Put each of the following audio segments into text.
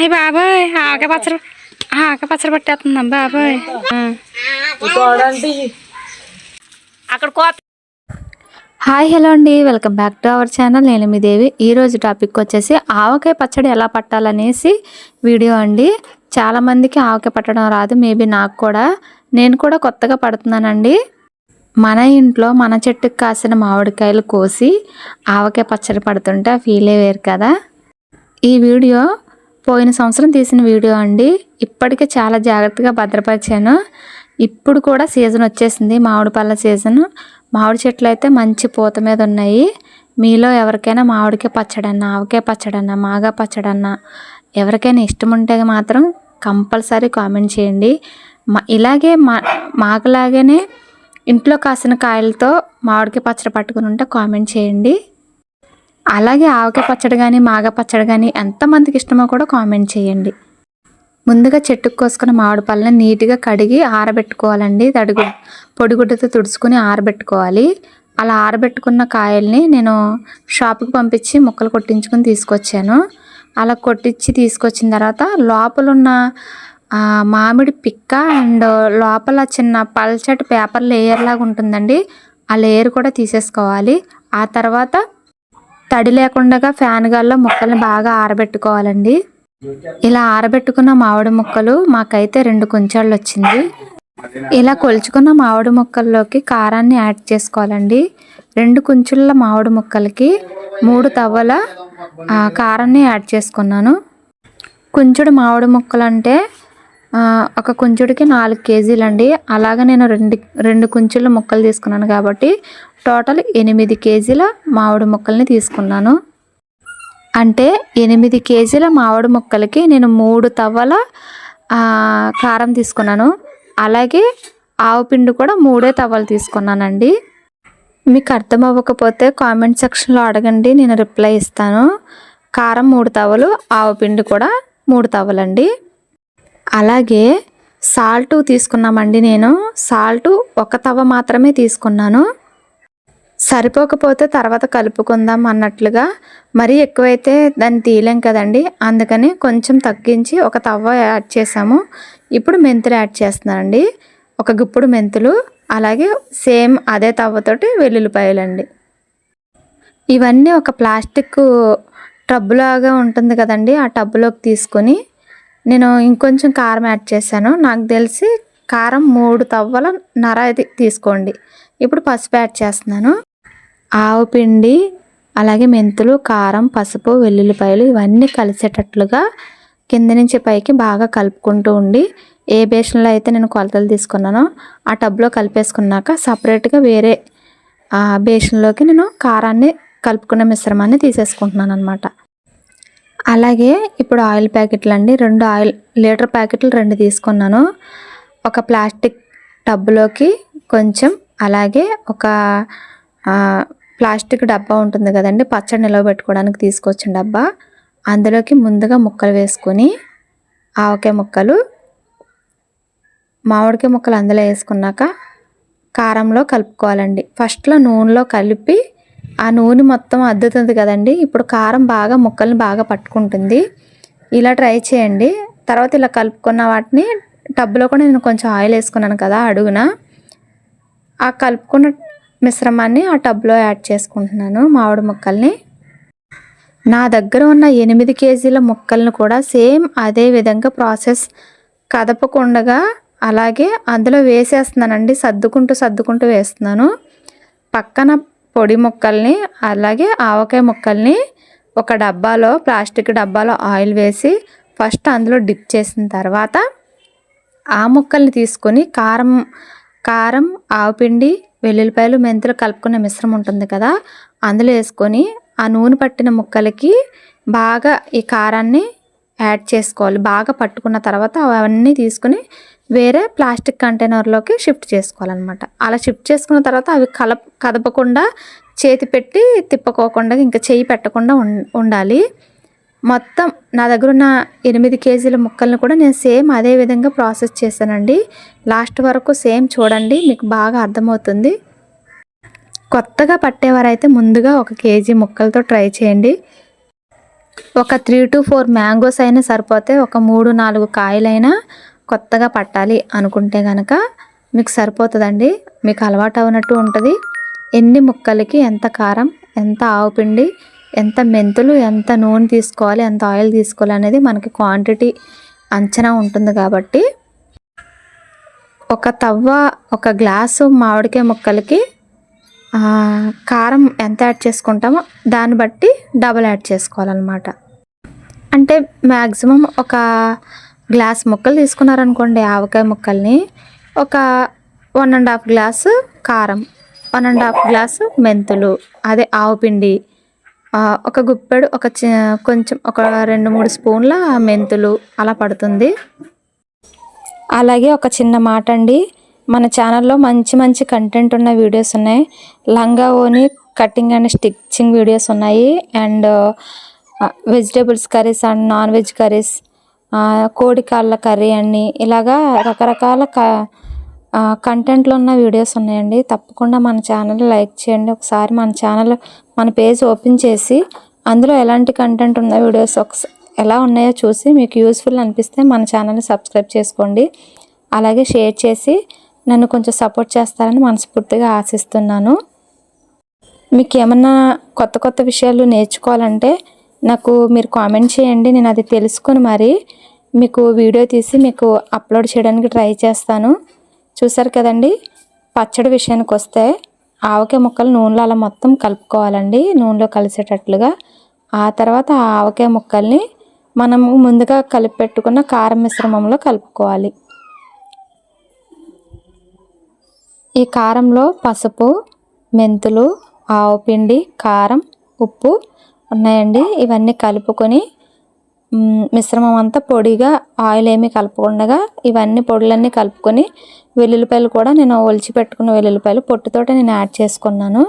అయ్య బాబాయ్ ఆక పచ్చడి ఆక పచ్చడి పట్టేస్తుందాం బాబాయ్. అక్కడ కోత హాయ్ హలో అండి. Welcome back to our channel. నేను మీ దేవి. ఈరోజు టాపిక్ వచ్చేసి ఆవకాయ పచ్చడి ఎలా పట్టాలనేసి వీడియో అండి. చాలామందికి ఆవకాయ పట్టడం రాదు మేబీ నాకు కూడా. నేను కూడా కొత్తగా పడుతున్నానండి. మన ఇంట్లో మన చెట్టుకు కాసిన మామిడికాయలు కోసి ఆవకాయ పచ్చడి పడుతుంటే ఆ ఫీలే వేరు కదా. ఈ వీడియో పోయిన సంవత్సరం తీసిన వీడియో అండి. ఇప్పటికే చాలా జాగ్రత్తగా భద్రపరిచాను. ఇప్పుడు కూడా సీజన్ వచ్చేసింది మామిడి పళ్ళ సీజన్. మామిడి చెట్లు అయితే మంచి పూత మీద ఉన్నాయి. మీలో ఎవరికైనా మామిడికాయ పచ్చడన్నా ఆవకాయ పచ్చడన్నా మాగా పచ్చడన్నా ఎవరికైనా ఇష్టం ఉంటే మాత్రం కంపల్సరీ కామెంట్ చేయండి. మా ఇలాగే మా మాకులాగానే ఇంట్లో కాసిన కాయలతో మామిడికాయ పచ్చడి పట్టుకుని ఉంటే కామెంట్ చేయండి. అలాగే ఆవకాయ పచ్చడి కానీ మాగ పచ్చడి కానీ ఎంతమందికి ఇష్టమో కూడా కామెంట్ చేయండి. ముందుగా చెట్టుకు కోసుకున్న మామిడి పళ్ళని నీట్గా కడిగి ఆరబెట్టుకోవాలండి. తడుగు పొడిగుడ్డతో తుడుచుకుని ఆరబెట్టుకోవాలి. అలా ఆరబెట్టుకున్న కాయల్ని నేను షాప్కి పంపించి ముక్కలు కొట్టించుకుని తీసుకొచ్చాను. అలా కొట్టించి తీసుకొచ్చిన తర్వాత లోపల ఉన్న మామిడి పిక్క అండ్ లోపల చిన్న పల్చటి పేపర్ లేయర్ లాగా ఉంటుందండి. ఆ లేయర్ కూడా తీసేసుకోవాలి. ఆ తర్వాత తడి లేకుండా ఫ్యాన్ గాల్లో ముక్కల్ని బాగా ఆరబెట్టుకోవాలండి. ఇలా ఆరబెట్టుకున్న మామిడి ముక్కలు మాకైతే రెండు కుంచాళ్ళు వచ్చింది. ఇలా కొలుచుకున్న మామిడి ముక్కల్లోకి కారాన్ని యాడ్ చేసుకోవాలండి. రెండు కుంచుళ్ళ మామిడి ముక్కలకి మూడు తవ్వల కారాన్ని యాడ్ చేసుకున్నాను. కుంచుడు మామిడి ముక్కలు అంటే ఒక కుంచుడికి నాలుగు కేజీలు అండి అలాగే నేను రెండు రెండు కుంచుల ముక్కలు తీసుకున్నాను కాబట్టి టోటల్ ఎనిమిది కేజీల మామిడి ముక్కల్ని తీసుకున్నాను. అంటే ఎనిమిది కేజీల మామిడి ముక్కలకి నేను మూడు తవ్వల కారం తీసుకున్నాను. అలాగే ఆవు పిండి కూడా మూడే తవ్వలు తీసుకున్నానండి. మీకు అర్థం అవ్వకపోతే కామెంట్ సెక్షన్లో అడగండి నేను రిప్లై ఇస్తాను. కారం మూడు తవ్వలు ఆవు పిండి కూడా మూడు తవ్వలండి. అలాగే సాల్ట్ తీసుకున్నామండి నేను. సాల్ట్ ఒక తవ్వ మాత్రమే తీసుకున్నాను. సరిపోకపోతే తర్వాత కలుపుకుందాం అన్నట్లుగా. మరీ ఎక్కువైతే దాన్ని తీయలేం కదండి. అందుకని కొంచెం తగ్గించి ఒక తవ్వ యాడ్ చేసాము ఇప్పుడు మెంతులు యాడ్ చేస్తున్నానండి. ఒక గుప్పుడు మెంతులు అలాగే సేమ్ అదే తవ్వతోటి వెల్లుల్లిపాయలండి. ఇవన్నీ ఒక ప్లాస్టిక్ టబ్బులాగా ఉంటుంది కదండి. ఆ టబ్బులోకి తీసుకొని నేను ఇంకొంచెం కారం యాడ్ చేశాను. నాకు తెలిసి కారం మూడు తవ్వల నర ఇది తీసుకోండి. ఇప్పుడు పసుపు యాడ్ చేస్తున్నాను. ఆవు పిండి అలాగే మెంతులు కారం పసుపు వెల్లుల్లిపాయలు ఇవన్నీ కలిసేటట్లుగా కింద నుంచి పైకి బాగా కలుపుకుంటూ ఉండి ఏ బేషన్లో అయితే నేను కొలతలు తీసుకున్నానో ఆ టబ్లో కలిపేసుకున్నాక సపరేట్గా వేరే ఆ బేషన్లోకి నేను కారాన్ని కలుపుకున్న మిశ్రమాన్ని తీసేసుకుంటున్నాను అనమాట అలాగే ఇప్పుడు ఆయిల్ ప్యాకెట్లు అండి. రెండు ఆయిల్ లీటర్ ప్యాకెట్లు రెండు తీసుకున్నాను. ఒక ప్లాస్టిక్ టబ్లోకి కొంచెం అలాగే ఒక ప్లాస్టిక్ డబ్బా ఉంటుంది కదండి. పచ్చడి నిలవ పెట్టుకోవడానికి తీసుకొచ్చిన డబ్బా. అందులోకి ముందుగా ముక్కలు వేసుకొని ఆవకాయ ముక్కలు మామిడికాయ ముక్కలు అందులో వేసుకున్నాక కారంలో కలుపుకోవాలండి. ఫస్ట్లో నూనెలో కలిపి ఆ నూనె మొత్తం అద్దుతుంది కదండి. ఇప్పుడు కారం బాగా ముక్కల్ని బాగా పట్టుకుంటుంది. ఇలా ట్రై చేయండి. తర్వాత ఇలా కలుపుకున్న వాటిని టబ్లో కూడా నేను కొంచెం ఆయిల్ వేసుకున్నాను కదా అడుగున. ఆ కలుపుకున్న మిశ్రమాన్ని ఆ టబ్లో యాడ్ చేసుకుంటున్నాను మామిడి ముక్కల్ని. నా దగ్గర ఉన్న ఎనిమిది కేజీల ముక్కలను కూడా సేమ్ అదే విధంగా ప్రాసెస్ కదపకుండగా అలాగే అందులో వేసేస్తున్నానండి. సర్దుకుంటూ సర్దుకుంటూ వేస్తున్నాను. పక్కన పొడి ముక్కల్ని అలాగే ఆవకాయ ముక్కల్ని ఒక డబ్బాలో ప్లాస్టిక్ డబ్బాలో ఆయిల్ వేసి ఫస్ట్ అందులో డిప్ చేసిన తర్వాత ఆ ముక్కల్ని తీసుకొని కారం కారం ఆవుపిండి వెల్లుల్లిపాయలు మెంతులు కలుపుకున్న మిశ్రమం ఉంటుంది కదా అందులో వేసుకొని ఆ నూనె పట్టిన ముక్కలకి బాగా ఈ కారాన్ని యాడ్ చేసుకోవాలి. బాగా పట్టుకున్న తర్వాత అవన్నీ తీసుకుని వేరే ప్లాస్టిక్ కంటైనర్లోకి షిఫ్ట్ చేసుకోవాలన్నమాట. అలా షిఫ్ట్ చేసుకున్న తర్వాత అవి కలప కదపకుండా చేతి పెట్టి తిప్పుకోకుండా ఇంకా చేయి పెట్టకుండా ఉం- ఉండాలి. మొత్తం నా దగ్గర ఉన్న ఎనిమిది కేజీల ముక్కల్ని కూడా నేను సేమ్ అదే విధంగా ప్రాసెస్ చేశానండి. లాస్ట్ వరకు సేమ్ చూడండి మీకు బాగా అర్థమవుతుంది. కొత్తగా పట్టేవారైతే ముందుగా ఒక కేజీ ముక్కలతో ట్రై చేయండి. ఒక త్రీ టు ఫోర్ మ్యాంగోస్ అయినా సరిపోతే ఒక మూడు నాలుగు కాయలైనా కొత్తగా పట్టాలి అనుకుంటే కనుక మీకు సరిపోతుందండి. మీకు అలవాటు అవునట్టు ఉంటుంది. ఎన్ని ముక్కలకి ఎంత కారం ఎంత ఆవు పిండి ఎంత మెంతులు ఎంత నూనె తీసుకోవాలి ఎంత ఆయిల్ తీసుకోవాలి అనేది మనకి క్వాంటిటీ అంచనా ఉంటుంది కాబట్టి ఒక తవ్వ ఒక గ్లాసు మామిడికాయ ముక్కలకి కారం ఎంత యాడ్ చేసుకుంటామో దాన్ని బట్టి డబల్ యాడ్ చేసుకోవాలన్నమాట. అంటే మ్యాక్సిమం ఒక గ్లాస్ ముక్కలు తీసుకున్నారనుకోండి ఆవకాయ ముక్కల్ని. ఒక వన్ అండ్ హాఫ్ గ్లాసు కారం వన్ అండ్ హాఫ్ గ్లాసు మెంతులు అదే ఆవు పిండి ఒక గుప్పెడు ఒక కొంచెం ఒక రెండు మూడు స్పూన్ల మెంతులు అలా పడుతుంది. అలాగే ఒక చిన్న మాట అండి మన ఛానల్లో మంచి మంచి కంటెంట్ ఉన్న వీడియోస్ ఉన్నాయి. లంగా ఓని కటింగ్ అండ్ స్టిచ్చింగ్ వీడియోస్ ఉన్నాయి. And vegetables curries and non veg curries కోడి కాళ్ళ కర్రీ అని ఇలాగా రకరకాల క కంటెంట్లో ఉన్న వీడియోస్ ఉన్నాయండి. తప్పకుండా మన ఛానల్ లైక్ చేయండి. ఒకసారి మన ఛానల్ మన పేజ్ ఓపెన్ చేసి అందులో ఎలాంటి కంటెంట్ ఉన్న వీడియోస్ ఒకసారి ఎలా ఉన్నాయో చూసి మీకు యూస్ఫుల్ అనిపిస్తే మన ఛానల్ని సబ్స్క్రైబ్ చేసుకోండి. అలాగే షేర్ చేసి నన్ను కొంచెం సపోర్ట్ చేస్తారని మనస్ఫూర్తిగా ఆశిస్తున్నాను. మీకు ఏమన్నా కొత్త కొత్త విషయాలు నేర్చుకోవాలంటే నాకు మీరు కామెంట్ చేయండి నేను అది తెలుసుకొని మరి మీకు వీడియో తీసి మీకు అప్లోడ్ చేయడానికి ట్రై చేస్తాను. చూసారు కదండి? పచ్చడి విషయానికి వస్తే ఆవకాయ ముక్కలు నూనెలో అలా మొత్తం కలుపుకోవాలండి నూనెలో కలిసేటట్లుగా. ఆ తర్వాత ఆ ఆవకాయ ముక్కల్ని మనం ముందుగా కలిపి పెట్టుకున్న కారం మిశ్రమంలో కలుపుకోవాలి. ఈ కారంలో పసుపు మెంతులు ఆవు పిండి కారం ఉప్పు ఉన్నాయండి. ఇవన్నీ కలుపుకొని మిశ్రమం అంతా పొడిగా ఆయిల్ ఏమీ కలపకుండా ఇవన్నీ పొడులన్నీ కలుపుకొని వెల్లుల్లిపాయలు కూడా నేను ఒలిచి పెట్టుకున్న వెల్లుల్లిపాయలు పొట్టుతోటే నేను యాడ్ చేసుకున్నాను.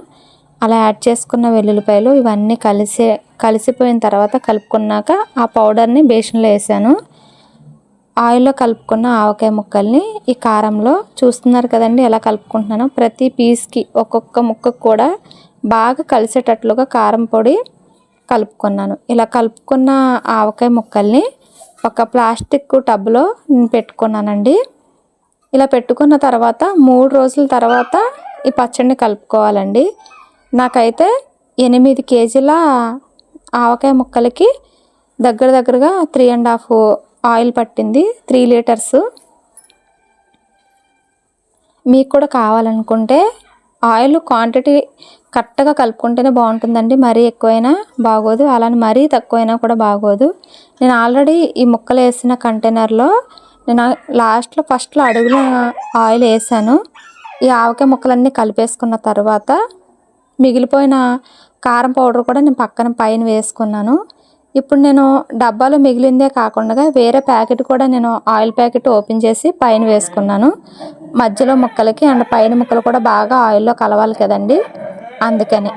అలా యాడ్ చేసుకున్న వెల్లుల్లిపాయలు ఇవన్నీ కలిసే కలిసిపోయిన తర్వాత కలుపుకున్నాక ఆ పౌడర్ని బేషన్లో వేసాను. ఆయిల్లో కలుపుకున్న ఆవకాయ ముక్కల్ని ఈ కారంలో చూస్తున్నారు కదండి ఎలా కలుపుకుంటున్నాను ప్రతి పీస్కి ఒక్కొక్క ముక్కకు కూడా బాగా కలిసేటట్లుగా కారం పొడి కలుపుకున్నాను. ఇలా కలుపుకున్న ఆవకాయ ముక్కల్ని ఒక ప్లాస్టిక్ టబ్లో నేను పెట్టుకున్నానండి. ఇలా పెట్టుకున్న తర్వాత మూడు రోజుల తర్వాత ఈ పచ్చడిని కలుపుకోవాలండి. నాకైతే ఎనిమిది కేజీల ఆవకాయ ముక్కలకి దగ్గర దగ్గరగా త్రీ అండ్ హాఫ్ ఆయిల్ పట్టింది. Three litres. మీకు కూడా కావాలనుకుంటే ఆయిల్ క్వాంటిటీ కరెక్ట్గా కలుపుకుంటేనే బాగుంటుందండి. మరీ ఎక్కువైనా బాగోదు. అలానే మరీ తక్కువైనా కూడా బాగోదు. నేను ఆల్రెడీ ఈ ముక్కలు వేసిన కంటైనర్లో నేను లాస్ట్లో ఫస్ట్లో అడుగున ఆయిల్ వేసాను. ఈ ఆవకాయ ముక్కలన్నీ కలిపేసుకున్న తర్వాత మిగిలిపోయిన కారం పౌడర్ కూడా నేను పక్కన పైన వేసుకున్నాను. ఇప్పుడు నేను డబ్బాలో మిగిలిందే కాకుండా వేరే ప్యాకెట్ కూడా నేను ఆయిల్ ప్యాకెట్ ఓపెన్ చేసి పైన వేసుకున్నాను. మధ్యలో ముక్కలకి అండ్ పైన ముక్కలు కూడా బాగా ఆయిల్లో కలవాలి కదండి. అందుకని.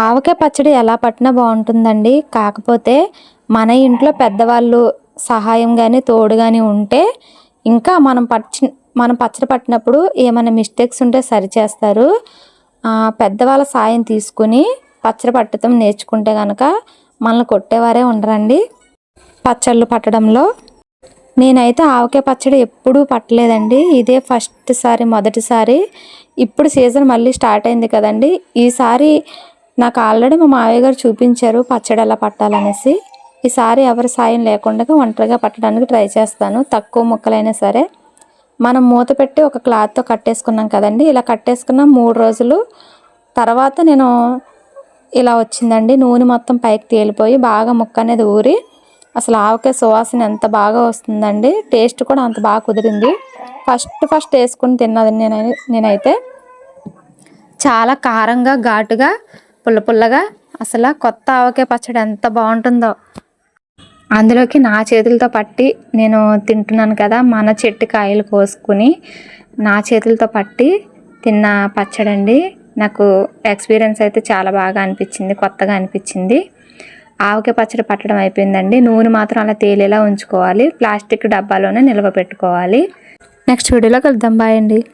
ఆవకాయ పచ్చడి ఎలా పట్టినా బాగుంటుందండి. కాకపోతే మన ఇంట్లో పెద్దవాళ్ళు సహాయం కానీ తోడు కానీ ఉంటే ఇంకా మనం పచ్చి మనం పచ్చడి పట్టినప్పుడు ఏమైనా మిస్టేక్స్ ఉంటే సరిచేస్తారు పెద్దవాళ్ళ సాయం తీసుకుని పచ్చడి పట్టడం నేర్చుకుంటే కనుక మనల్ని కొట్టేవారే ఉండరండి. పచ్చళ్ళు పట్టడంలో నేనైతే ఆవకాయ పచ్చడి ఎప్పుడూ పట్టలేదండి. ఇదే ఫస్ట్ సారి మొదటిసారి ఇప్పుడు సీజన్ మళ్ళీ స్టార్ట్ అయింది కదండి. ఈసారి నాకు ఆల్రెడీ మా మావయ్య గారు చూపించారు పచ్చడి ఎలా పట్టాలనేసి. ఈసారి ఎవరి సాయం లేకుండా ఒంటరిగా పట్టడానికి ట్రై చేస్తాను. తక్కువ ముక్కలైనా సరే. మనం మూత పెట్టి ఒక క్లాత్తో కట్టేసుకున్నాం కదండి. ఇలా కట్టేసుకున్న మూడు రోజులు. తర్వాత నేను ఇలా వచ్చిందండి. నూనె మొత్తం పైకి తేలిపోయి బాగా ముక్క అనేది ఊరి అసలు ఆవకాయ సువాసన ఎంత బాగా వస్తుందండి. టేస్ట్ కూడా అంత బాగా కుదిరింది. ఫస్ట్ ఫస్ట్ వేసుకుని తిన్నది నేను నేనైతే. చాలా కారంగా ఘాటుగా పుల్ల పుల్లగా అసలు కొత్త ఆవకాయ పచ్చడి ఎంత బాగుంటుందో. అందులోకి నా చేతులతో పట్టి నేను తింటున్నాను కదా మన చెట్టు కాయలు కోసుకుని నా చేతులతో పట్టి తిన్న పచ్చడండి. నాకు ఎక్స్పీరియన్స్ అయితే చాలా బాగా అనిపించింది కొత్తగా అనిపించింది. ఆవకాయ పచ్చడి పట్టడం అయిపోయిందండి. నూనె మాత్రం అలా తేలేలా ఉంచుకోవాలి. ప్లాస్టిక్ డబ్బాలోనే నిల్వ పెట్టుకోవాలి. నెక్స్ట్ వీడియోలో కలుద్దాం. బాయ్ అండి.